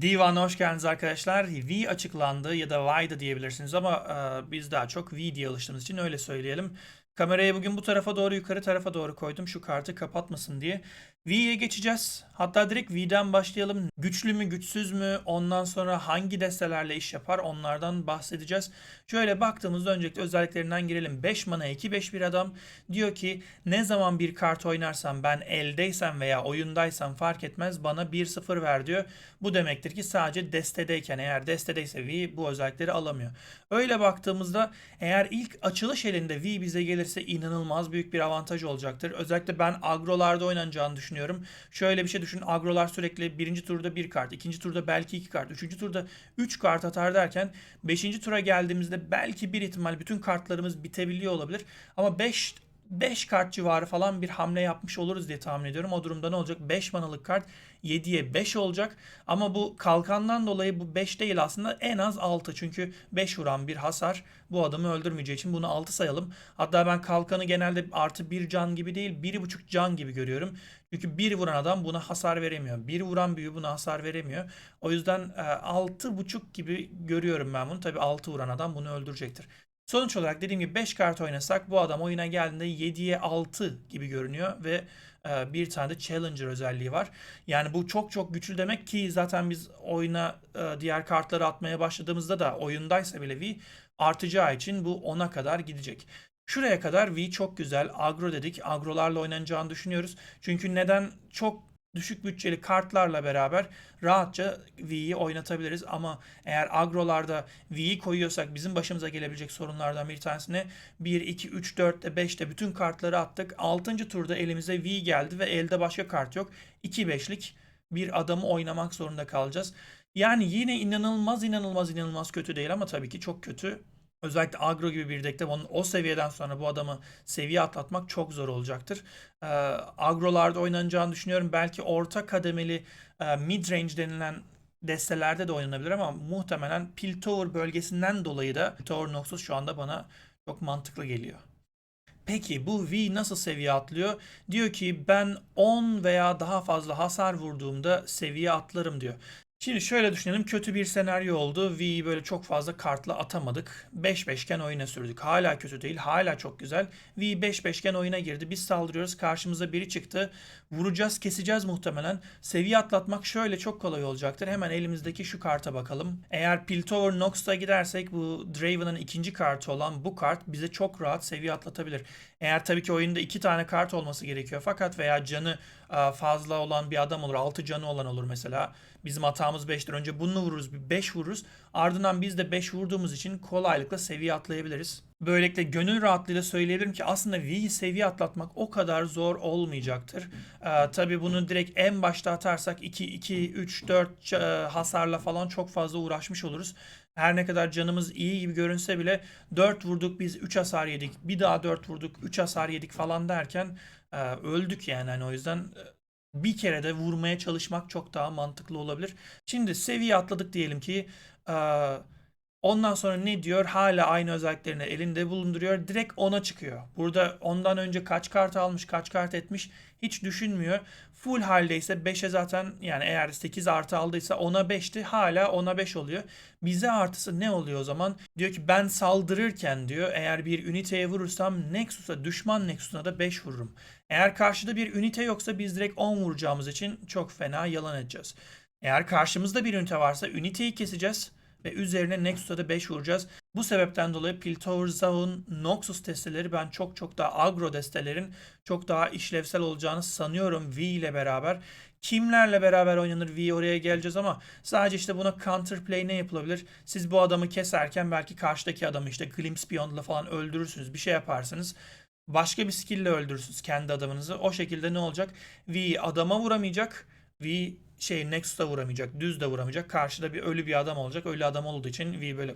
Divan'a hoş geldiniz arkadaşlar. V açıklandı ya da Y da diyebilirsiniz ama e, biz daha çok V diye alıştığımız için öyle söyleyelim. Kamerayı bugün bu tarafa doğru yukarı tarafa doğru koydum şu kartı kapatmasın diye. V'ye geçeceğiz. Hatta direkt V'den başlayalım. Güçlü mü güçsüz mü ondan sonra hangi destelerle iş yapar onlardan bahsedeceğiz. Şöyle baktığımızda öncelikle özelliklerinden girelim. 5 mana 2-5 bir adam diyor ki ne zaman bir kart oynarsam ben eldeysem veya oyundaysam fark etmez bana 1-0 ver diyor. Bu demektir ki sadece destedeyken eğer destedeyse V bu özellikleri alamıyor. Öyle baktığımızda eğer ilk açılış elinde V bize gelirse inanılmaz büyük bir avantaj olacaktır. Özellikle ben agrolarda oynanacağını düşünüyorum. Şöyle bir şey düşün. Agrolar sürekli birinci turda bir kart, ikinci turda belki iki kart, üçüncü turda üç kart atar derken beşinci tura geldiğimizde belki bir ihtimal bütün kartlarımız bitebiliyor olabilir. Ama 5 5 kart civarı falan bir hamle yapmış oluruz diye tahmin ediyorum. O durumda ne olacak? 5 manalık kart 7'ye 5 olacak. Ama bu kalkandan dolayı bu 5 değil aslında en az 6. Çünkü 5 vuran bir hasar bu adamı öldürmeyeceği için bunu 6 sayalım. Hatta ben kalkanı genelde artı 1 can gibi değil 1.5 can gibi görüyorum. Çünkü 1 vuran adam buna hasar veremiyor. 1 vuran büyü buna hasar veremiyor. O yüzden e, 6.5 gibi görüyorum ben bunu. Tabii 6 vuran adam bunu öldürecektir. Sonuç olarak dediğim gibi 5 kart oynasak bu adam oyuna geldiğinde 7'ye 6 gibi görünüyor ve e, bir tane de Challenger özelliği var. Yani bu çok çok güçlü demek ki zaten biz oyuna e, diğer kartları atmaya başladığımızda da oyundaysa bile V artacağı için bu 10'a kadar gidecek. Şuraya kadar V çok güzel. Agro dedik. Agrolarla oynanacağını düşünüyoruz. Çünkü neden çok düşük bütçeli kartlarla beraber rahatça V'yi oynatabiliriz. Ama eğer agrolarda V'yi koyuyorsak bizim başımıza gelebilecek sorunlardan bir tanesine 1, 2, 3, 4'te 5'te bütün kartları attık. 6. turda elimize V geldi ve elde başka kart yok. 2-5'lik bir adamı oynamak zorunda kalacağız. Yani yine inanılmaz inanılmaz inanılmaz kötü değil ama tabii ki çok kötü. Özellikle agro gibi bir deckte onun o seviyeden sonra bu adamı seviye atlatmak çok zor olacaktır. Ee, agrolarda oynanacağını düşünüyorum. Belki orta kademeli e, mid range denilen destelerde de oynanabilir ama muhtemelen Piltover bölgesinden dolayı da Piltover Noxus şu anda bana çok mantıklı geliyor. Peki bu V nasıl seviye atlıyor? Diyor ki ben 10 veya daha fazla hasar vurduğumda seviye atlarım diyor. Şimdi şöyle düşünelim kötü bir senaryo oldu. V'yi böyle çok fazla kartla atamadık. 5-5 iken oyuna sürdük. Hala kötü değil. Hala çok güzel. V 5-5 iken oyuna girdi. Biz saldırıyoruz. Karşımıza biri çıktı. Vuracağız, keseceğiz muhtemelen. Seviye atlatmak şöyle çok kolay olacaktır. Hemen elimizdeki şu karta bakalım. Eğer Piltover Nox'ta gidersek bu Draven'ın ikinci kartı olan bu kart bize çok rahat seviye atlatabilir. Eğer tabii ki oyunda iki tane kart olması gerekiyor. Fakat veya canı fazla olan bir adam olur. 6 canı olan olur mesela. Bizim hatamız 5'tir. Önce bunu vururuz. Bir 5 vururuz. Ardından biz de 5 vurduğumuz için kolaylıkla seviye atlayabiliriz. Böylelikle gönül rahatlığıyla söyleyebilirim ki aslında V'yi seviye atlatmak o kadar zor olmayacaktır. Ee, tabii bunu direkt en başta atarsak 2, 2, 3, 4 e, hasarla falan çok fazla uğraşmış oluruz. Her ne kadar canımız iyi gibi görünse bile 4 vurduk biz 3 hasar yedik. Bir daha 4 vurduk 3 hasar yedik falan derken e, öldük yani. Hani o yüzden e, bir kere de vurmaya çalışmak çok daha mantıklı olabilir. Şimdi seviye atladık diyelim ki. E, ondan sonra ne diyor? Hala aynı özelliklerini elinde bulunduruyor. Direkt 10'a çıkıyor. Burada ondan önce kaç kart almış, kaç kart etmiş hiç düşünmüyor. Full haldeyse 5'e zaten yani eğer 8 artı aldıysa 10'a 5'ti. Hala 10'a 5 oluyor. Bize artısı ne oluyor o zaman? Diyor ki ben saldırırken diyor eğer bir üniteye vurursam Nexus'a düşman Nexus'a da 5 vururum. Eğer karşıda bir ünite yoksa biz direkt 10 vuracağımız için çok fena yalan edeceğiz. Eğer karşımızda bir ünite varsa üniteyi keseceğiz ve üzerine Nexus'a da 5 vuracağız. Bu sebepten dolayı Piltover, Zaun, Noxus desteleri ben çok çok daha agro destelerin çok daha işlevsel olacağını sanıyorum V ile beraber. Kimlerle beraber oynanır V oraya geleceğiz ama sadece işte buna counterplay ne yapılabilir? Siz bu adamı keserken belki karşıdaki adamı işte Glimpse Beyond'la falan öldürürsünüz. Bir şey yaparsınız. Başka bir skill ile öldürürsünüz kendi adamınızı. O şekilde ne olacak? V adama vuramayacak. V şey Nexus'a vuramayacak. Düz de vuramayacak. Karşıda bir ölü bir adam olacak. Ölü adam olduğu için V böyle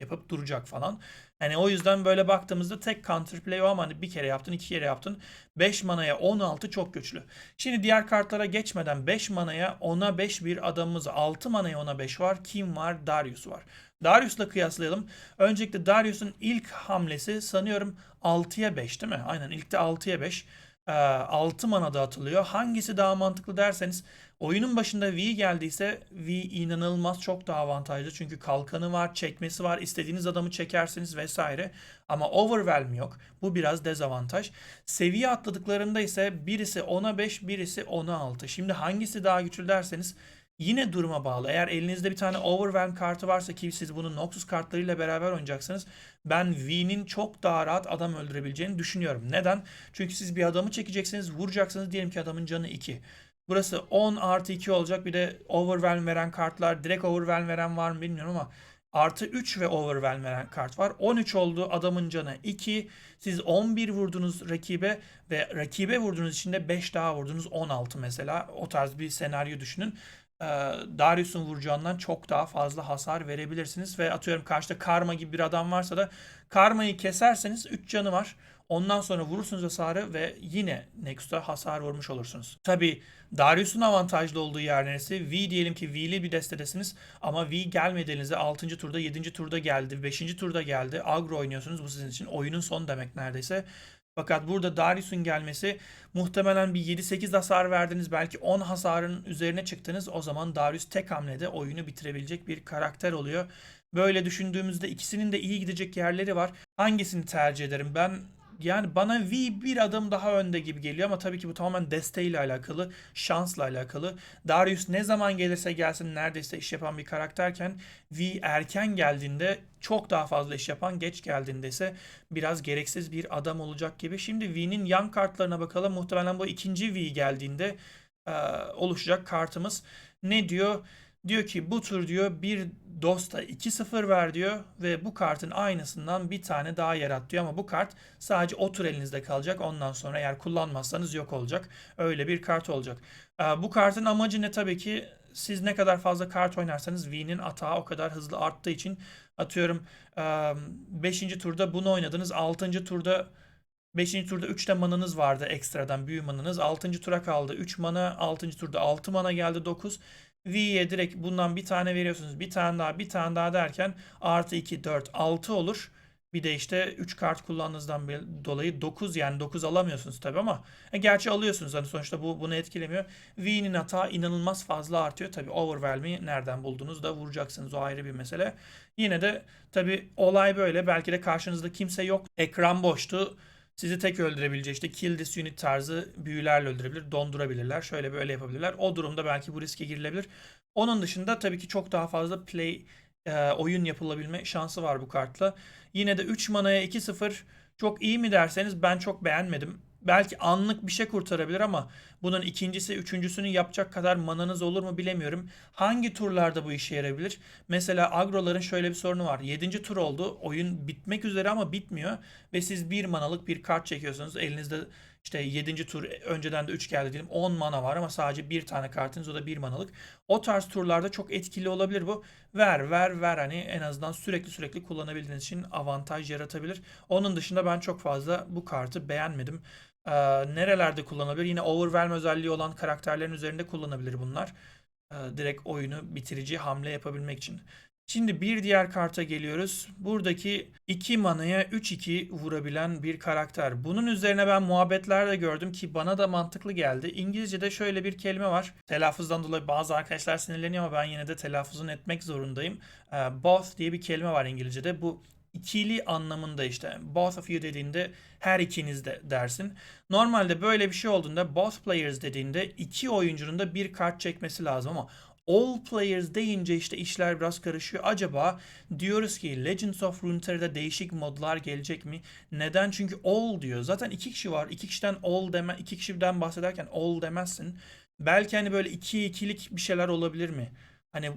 yapıp duracak falan. Hani o yüzden böyle baktığımızda tek counterplay o ama hani bir kere yaptın iki kere yaptın. 5 manaya 16 çok güçlü. Şimdi diğer kartlara geçmeden 5 manaya 10'a 5 bir adamımız 6 manaya 10'a 5 var. Kim var? Darius var. Darius'la kıyaslayalım. Öncelikle Darius'un ilk hamlesi sanıyorum 6'ya 5 değil mi? Aynen ilkte 6'ya 5. 6 mana da atılıyor. Hangisi daha mantıklı derseniz Oyunun başında V geldiyse V inanılmaz çok daha avantajlı. Çünkü kalkanı var, çekmesi var. istediğiniz adamı çekersiniz vesaire. Ama overwhelm yok. Bu biraz dezavantaj. Seviye atladıklarında ise birisi 10'a 5, birisi 10'a 6. Şimdi hangisi daha güçlü derseniz yine duruma bağlı. Eğer elinizde bir tane overwhelm kartı varsa ki siz bunu Noxus kartlarıyla beraber oynayacaksınız. Ben V'nin çok daha rahat adam öldürebileceğini düşünüyorum. Neden? Çünkü siz bir adamı çekeceksiniz, vuracaksınız. Diyelim ki adamın canı 2. Burası 10 artı 2 olacak. Bir de overwhelm veren kartlar. Direkt overwhelm veren var mı bilmiyorum ama artı 3 ve overwhelm veren kart var. 13 oldu adamın canı 2. Siz 11 vurdunuz rakibe ve rakibe vurduğunuz için de 5 daha vurdunuz 16 mesela. O tarz bir senaryo düşünün. Ee, Darius'un vuracağından çok daha fazla hasar verebilirsiniz ve atıyorum karşıda Karma gibi bir adam varsa da Karma'yı keserseniz 3 canı var. Ondan sonra vurursunuz hasarı ve yine Nexus'a hasar vurmuş olursunuz. Tabi Darius'un avantajlı olduğu yer neresi? V diyelim ki V'li bir destedesiniz ama V gelmedi elinize 6. turda 7. turda geldi 5. turda geldi. Agro oynuyorsunuz bu sizin için oyunun sonu demek neredeyse. Fakat burada Darius'un gelmesi muhtemelen bir 7-8 hasar verdiniz. Belki 10 hasarın üzerine çıktınız. O zaman Darius tek hamlede oyunu bitirebilecek bir karakter oluyor. Böyle düşündüğümüzde ikisinin de iyi gidecek yerleri var. Hangisini tercih ederim? Ben yani bana V bir adım daha önde gibi geliyor ama tabii ki bu tamamen desteğiyle alakalı, şansla alakalı. Darius ne zaman gelirse gelsin neredeyse iş yapan bir karakterken V erken geldiğinde çok daha fazla iş yapan, geç geldiğinde ise biraz gereksiz bir adam olacak gibi. Şimdi V'nin yan kartlarına bakalım. Muhtemelen bu ikinci V geldiğinde e, oluşacak kartımız. Ne diyor? Diyor ki bu tur diyor bir dosta 2-0 ver diyor ve bu kartın aynısından bir tane daha yarat diyor ama bu kart sadece o tur elinizde kalacak. Ondan sonra eğer kullanmazsanız yok olacak. Öyle bir kart olacak. Ee, bu kartın amacı ne tabii ki siz ne kadar fazla kart oynarsanız V'nin atağı o kadar hızlı arttığı için atıyorum 5. turda bunu oynadınız 6. turda 5. turda 3 de mananız vardı ekstradan büyü mananız. 6. tura kaldı 3 mana. 6. turda 6 mana geldi 9. V'ye direkt bundan bir tane veriyorsunuz. Bir tane daha bir tane daha derken artı 2 4 6 olur. Bir de işte 3 kart kullandığınızdan dolayı 9 yani 9 alamıyorsunuz tabi ama e, gerçi alıyorsunuz hani sonuçta bu bunu etkilemiyor. V'nin hata inanılmaz fazla artıyor. Tabi overwhelm'i nereden buldunuz da vuracaksınız o ayrı bir mesele. Yine de tabi olay böyle belki de karşınızda kimse yok. Ekran boştu. Sizi tek öldürebilecek işte kill this unit tarzı büyülerle öldürebilir, dondurabilirler. Şöyle böyle yapabilirler. O durumda belki bu riske girilebilir. Onun dışında tabii ki çok daha fazla play e, oyun yapılabilme şansı var bu kartla. Yine de 3 manaya 2-0 çok iyi mi derseniz ben çok beğenmedim belki anlık bir şey kurtarabilir ama bunun ikincisi, üçüncüsünü yapacak kadar mananız olur mu bilemiyorum. Hangi turlarda bu işe yarayabilir? Mesela agroların şöyle bir sorunu var. 7. tur oldu. Oyun bitmek üzere ama bitmiyor. Ve siz bir manalık bir kart çekiyorsunuz. Elinizde işte 7. tur önceden de 3 geldi diyelim 10 mana var ama sadece bir tane kartınız o da 1 manalık. O tarz turlarda çok etkili olabilir bu. Ver ver ver hani en azından sürekli sürekli kullanabildiğiniz için avantaj yaratabilir. Onun dışında ben çok fazla bu kartı beğenmedim. Ee, nerelerde kullanabilir? Yine overwhelm özelliği olan karakterlerin üzerinde kullanabilir bunlar. Ee, direkt oyunu bitirici hamle yapabilmek için. Şimdi bir diğer karta geliyoruz. Buradaki 2 manaya 3-2 vurabilen bir karakter. Bunun üzerine ben muhabbetlerde gördüm ki bana da mantıklı geldi. İngilizce'de şöyle bir kelime var. Telaffuzdan dolayı bazı arkadaşlar sinirleniyor ama ben yine de telaffuzunu etmek zorundayım. Both diye bir kelime var İngilizce'de. Bu ikili anlamında işte both of you dediğinde her ikiniz de dersin. Normalde böyle bir şey olduğunda both players dediğinde iki oyuncunun da bir kart çekmesi lazım ama all players deyince işte işler biraz karışıyor. Acaba diyoruz ki Legends of Runeterra'da değişik modlar gelecek mi? Neden? Çünkü all diyor. Zaten iki kişi var. İki kişiden all deme, iki kişiden bahsederken all demezsin. Belki hani böyle iki ikilik bir şeyler olabilir mi? Hani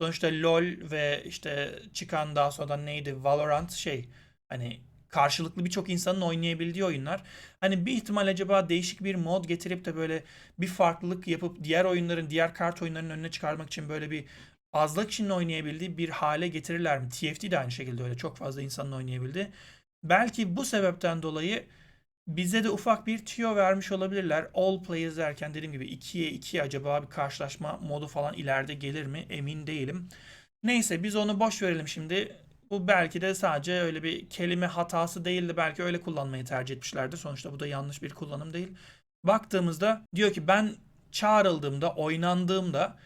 Sonuçta LoL ve işte çıkan daha sonradan neydi Valorant şey hani karşılıklı birçok insanın oynayabildiği oyunlar. Hani bir ihtimal acaba değişik bir mod getirip de böyle bir farklılık yapıp diğer oyunların, diğer kart oyunlarının önüne çıkarmak için böyle bir fazla kişinin oynayabildiği bir hale getirirler mi? TFT de aynı şekilde öyle çok fazla insanın oynayabildiği. Belki bu sebepten dolayı bize de ufak bir tüyo vermiş olabilirler. All players derken dediğim gibi 2'ye 2 acaba bir karşılaşma modu falan ileride gelir mi emin değilim. Neyse biz onu boş verelim şimdi. Bu belki de sadece öyle bir kelime hatası değildi. Belki öyle kullanmayı tercih etmişlerdir. Sonuçta bu da yanlış bir kullanım değil. Baktığımızda diyor ki ben çağrıldığımda, oynandığımda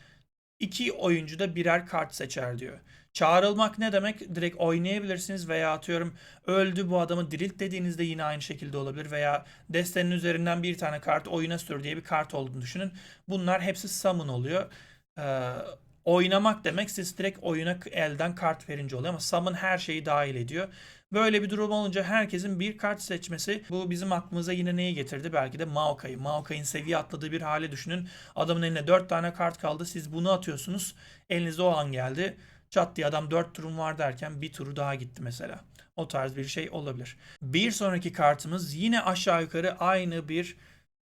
iki oyuncu da birer kart seçer diyor. Çağrılmak ne demek? Direkt oynayabilirsiniz veya atıyorum öldü bu adamı dirilt dediğinizde yine aynı şekilde olabilir veya destenin üzerinden bir tane kart oyuna sür diye bir kart olduğunu düşünün. Bunlar hepsi summon oluyor. Ee, oynamak demek siz direkt oyuna elden kart verince oluyor ama summon her şeyi dahil ediyor. Böyle bir durum olunca herkesin bir kart seçmesi bu bizim aklımıza yine neyi getirdi? Belki de Maokai'yi. Maokai'nin seviye atladığı bir hale düşünün. Adamın eline 4 tane kart kaldı. Siz bunu atıyorsunuz. Elinize o an geldi. Çat diye adam 4 turum var derken bir turu daha gitti mesela. O tarz bir şey olabilir. Bir sonraki kartımız yine aşağı yukarı aynı bir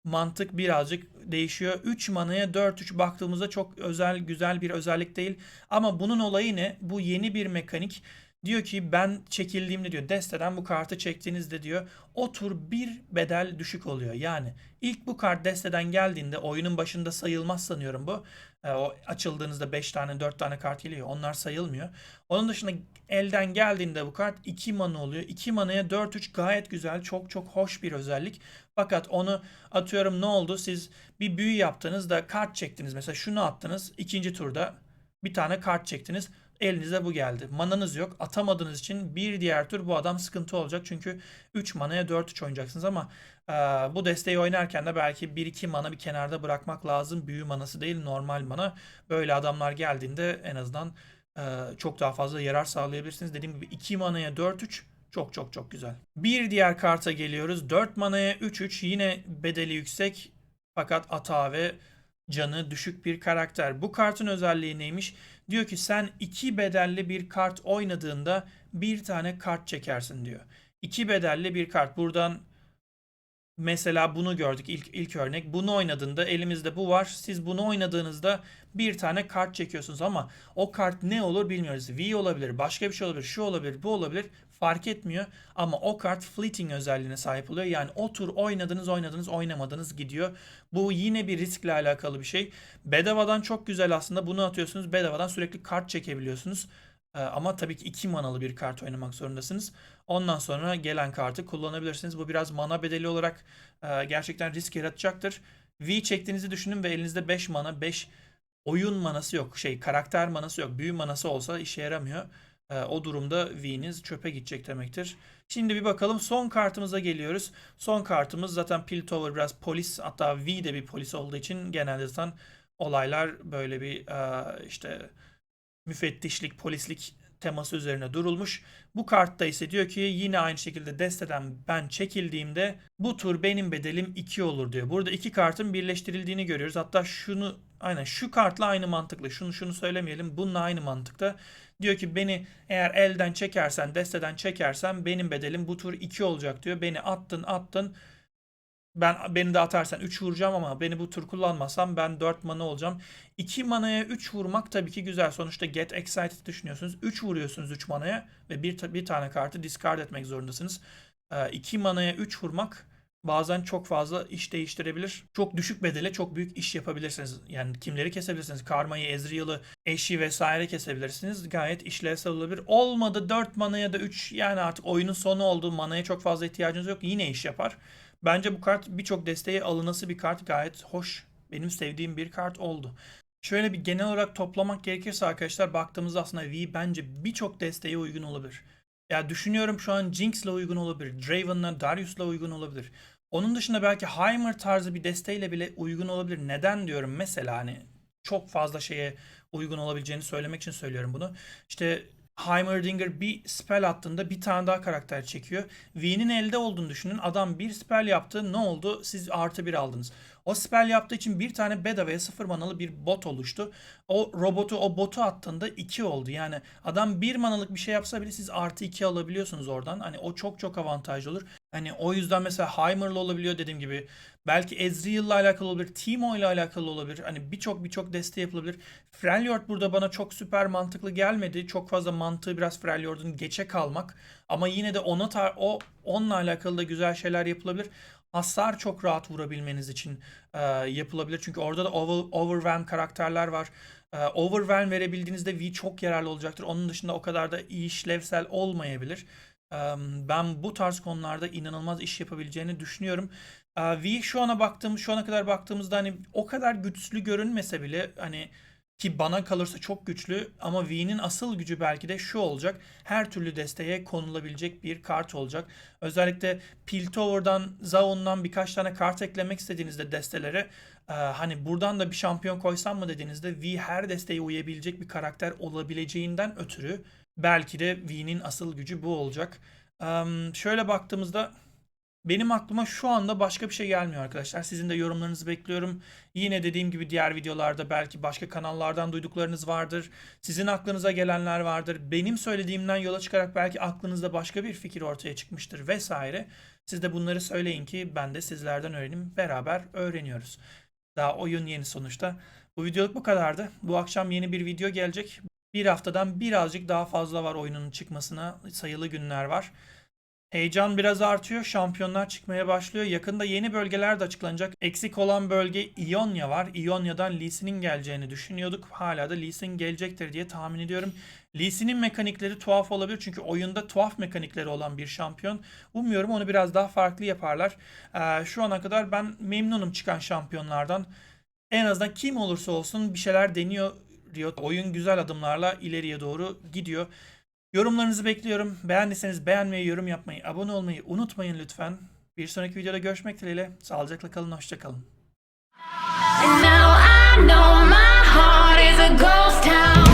mantık birazcık değişiyor. 3 manaya 4-3 baktığımızda çok özel güzel bir özellik değil. Ama bunun olayı ne? Bu yeni bir mekanik. Diyor ki ben çekildiğimde diyor desteden bu kartı çektiğinizde diyor o tur bir bedel düşük oluyor. Yani ilk bu kart desteden geldiğinde oyunun başında sayılmaz sanıyorum bu. Ee, o açıldığınızda 5 tane 4 tane kart geliyor. Onlar sayılmıyor. Onun dışında elden geldiğinde bu kart 2 mana oluyor. 2 manaya 4-3 gayet güzel. Çok çok hoş bir özellik. Fakat onu atıyorum ne oldu? Siz bir büyü yaptınız da kart çektiniz. Mesela şunu attınız. ikinci turda bir tane kart çektiniz. Elinize bu geldi. Mananız yok. Atamadığınız için bir diğer tur bu adam sıkıntı olacak. Çünkü 3 manaya 4-3 oynayacaksınız ama e, bu desteği oynarken de belki 1-2 mana bir kenarda bırakmak lazım. Büyü manası değil normal mana. Böyle adamlar geldiğinde en azından e, çok daha fazla yarar sağlayabilirsiniz. Dediğim gibi 2 manaya 4-3 çok çok çok güzel. Bir diğer karta geliyoruz. 4 manaya 3-3 yine bedeli yüksek fakat atağı ve canı düşük bir karakter. Bu kartın özelliği neymiş? Diyor ki sen iki bedelli bir kart oynadığında bir tane kart çekersin diyor. İki bedelli bir kart. Buradan mesela bunu gördük ilk ilk örnek. Bunu oynadığında elimizde bu var. Siz bunu oynadığınızda bir tane kart çekiyorsunuz ama o kart ne olur bilmiyoruz. V olabilir, başka bir şey olabilir, şu olabilir, bu olabilir. Fark etmiyor ama o kart fleeting özelliğine sahip oluyor. Yani o tur oynadınız, oynadınız, oynamadınız gidiyor. Bu yine bir riskle alakalı bir şey. Bedavadan çok güzel aslında. Bunu atıyorsunuz. Bedavadan sürekli kart çekebiliyorsunuz. Ee, ama tabii ki 2 manalı bir kart oynamak zorundasınız. Ondan sonra gelen kartı kullanabilirsiniz. Bu biraz mana bedeli olarak e, gerçekten risk yaratacaktır. V çektiğinizi düşünün ve elinizde 5 mana, 5 oyun manası yok. Şey karakter manası yok. Büyü manası olsa işe yaramıyor. Ee, o durumda V'niz çöpe gidecek demektir. Şimdi bir bakalım son kartımıza geliyoruz. Son kartımız zaten Piltover biraz polis hatta V de bir polis olduğu için genelde zaten olaylar böyle bir e, işte müfettişlik, polislik teması üzerine durulmuş. Bu kartta ise diyor ki yine aynı şekilde desteden ben çekildiğimde bu tur benim bedelim 2 olur diyor. Burada iki kartın birleştirildiğini görüyoruz. Hatta şunu aynen şu kartla aynı mantıklı. Şunu şunu söylemeyelim. Bununla aynı mantıkta. Diyor ki beni eğer elden çekersen, desteden çekersen benim bedelim bu tur 2 olacak diyor. Beni attın attın. Ben beni de atarsan 3 vuracağım ama beni bu tur kullanmasam ben 4 mana olacağım. 2 manaya 3 vurmak tabii ki güzel. Sonuçta get excited düşünüyorsunuz. 3 vuruyorsunuz 3 manaya ve bir, bir tane kartı discard etmek zorundasınız. 2 manaya 3 vurmak bazen çok fazla iş değiştirebilir. Çok düşük bedele çok büyük iş yapabilirsiniz. Yani kimleri kesebilirsiniz? Karma'yı, Ezreal'ı, eşi vesaire kesebilirsiniz. Gayet işlevsel olabilir. Olmadı 4 manaya da 3 yani artık oyunun sonu olduğu manaya çok fazla ihtiyacınız yok. Yine iş yapar. Bence bu kart birçok desteğe alınası bir kart. Gayet hoş. Benim sevdiğim bir kart oldu. Şöyle bir genel olarak toplamak gerekirse arkadaşlar baktığımızda aslında V bence birçok desteğe uygun olabilir. Ya düşünüyorum şu an Jinx'le uygun olabilir. Draven'la, Darius'la uygun olabilir. Onun dışında belki Heimer tarzı bir desteğiyle bile uygun olabilir. Neden diyorum? Mesela hani çok fazla şeye uygun olabileceğini söylemek için söylüyorum bunu. İşte Heimerdinger bir spell attığında bir tane daha karakter çekiyor. V'nin elde olduğunu düşünün. Adam bir spell yaptı. Ne oldu? Siz artı bir aldınız. O spell yaptığı için bir tane bedavaya sıfır manalı bir bot oluştu. O robotu, o botu attığında 2 oldu. Yani adam bir manalık bir şey yapsa bile siz artı 2 alabiliyorsunuz oradan. Hani o çok çok avantajlı olur. Hani o yüzden mesela Heimer'la olabiliyor dediğim gibi. Belki Ezreal'la alakalı olabilir. Teemo ile alakalı olabilir. Hani birçok birçok desteği yapılabilir. Freljord burada bana çok süper mantıklı gelmedi. Çok fazla mantığı biraz Freljord'un geçe kalmak. Ama yine de ona tar o onunla alakalı da güzel şeyler yapılabilir. Hasar çok rahat vurabilmeniz için e, yapılabilir. Çünkü orada da over, overwhelm karakterler var. E, overwhelm verebildiğinizde V çok yararlı olacaktır. Onun dışında o kadar da iyi işlevsel olmayabilir. Ben bu tarz konularda inanılmaz iş yapabileceğini düşünüyorum. V şu ana baktığım şu ana kadar baktığımızda hani o kadar güçlü görünmese bile hani ki bana kalırsa çok güçlü ama V'nin asıl gücü belki de şu olacak. Her türlü desteğe konulabilecek bir kart olacak. Özellikle Piltover'dan, Zaun'dan birkaç tane kart eklemek istediğinizde destelere hani buradan da bir şampiyon koysam mı dediğinizde V her desteğe uyabilecek bir karakter olabileceğinden ötürü belki de V'nin asıl gücü bu olacak. Şöyle baktığımızda benim aklıma şu anda başka bir şey gelmiyor arkadaşlar. Sizin de yorumlarınızı bekliyorum. Yine dediğim gibi diğer videolarda belki başka kanallardan duyduklarınız vardır. Sizin aklınıza gelenler vardır. Benim söylediğimden yola çıkarak belki aklınızda başka bir fikir ortaya çıkmıştır vesaire. Siz de bunları söyleyin ki ben de sizlerden öğrenim. Beraber öğreniyoruz. Daha oyun yeni sonuçta. Bu videoluk bu kadardı. Bu akşam yeni bir video gelecek. Bir haftadan birazcık daha fazla var oyunun çıkmasına. Sayılı günler var. Heyecan biraz artıyor. Şampiyonlar çıkmaya başlıyor. Yakında yeni bölgeler de açıklanacak. Eksik olan bölge Ionia var. Ionia'dan Lee Sin'in geleceğini düşünüyorduk. Hala da Lee Sin gelecektir diye tahmin ediyorum. Lee Sin'in mekanikleri tuhaf olabilir. Çünkü oyunda tuhaf mekanikleri olan bir şampiyon. Umuyorum onu biraz daha farklı yaparlar. Ee, şu ana kadar ben memnunum çıkan şampiyonlardan. En azından kim olursa olsun bir şeyler deniyor Riot. Oyun güzel adımlarla ileriye doğru gidiyor. Yorumlarınızı bekliyorum. Beğendiyseniz beğenmeyi, yorum yapmayı, abone olmayı unutmayın lütfen. Bir sonraki videoda görüşmek dileğiyle. Sağlıcakla kalın, hoşça kalın. And now I know my heart is a ghost town.